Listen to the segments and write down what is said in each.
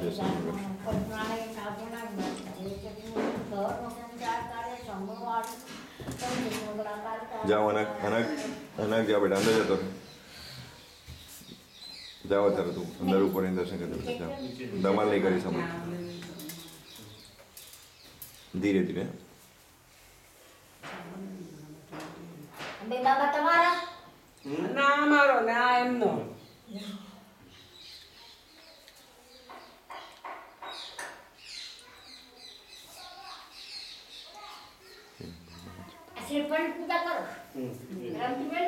દર્શન કરે. જાઓ અનાક અનાક અનાક જાઓ બેટા અંદર જતો. જાઓ અત્યારે તું અંદર ઉપર દર્શન કરી જાઓ ધમાલ નહીં કરી સમજ ધીરે ધીરે બાબા તમારા ના મારો ના એમનો શ્રીફળ પૂજા કરો રમતી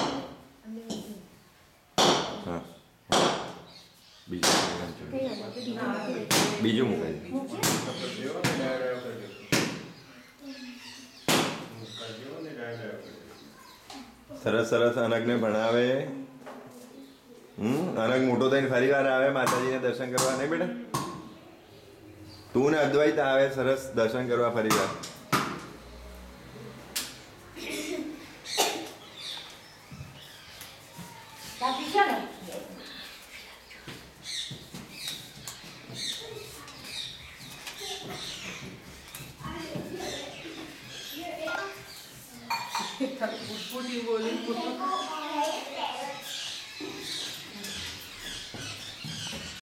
હા. બીજું બીજું મુકાય સરસ સરસ. અનગને ભણાવે. હમ? અનગ મોટો થઈને ફરી વાર આવે માતાજીને દર્શન કરવા નહીં બેટા? તું ને અદ્વૈત આવે સરસ. દર્શન કરવા ફરી વાર. ફૂટી બોલી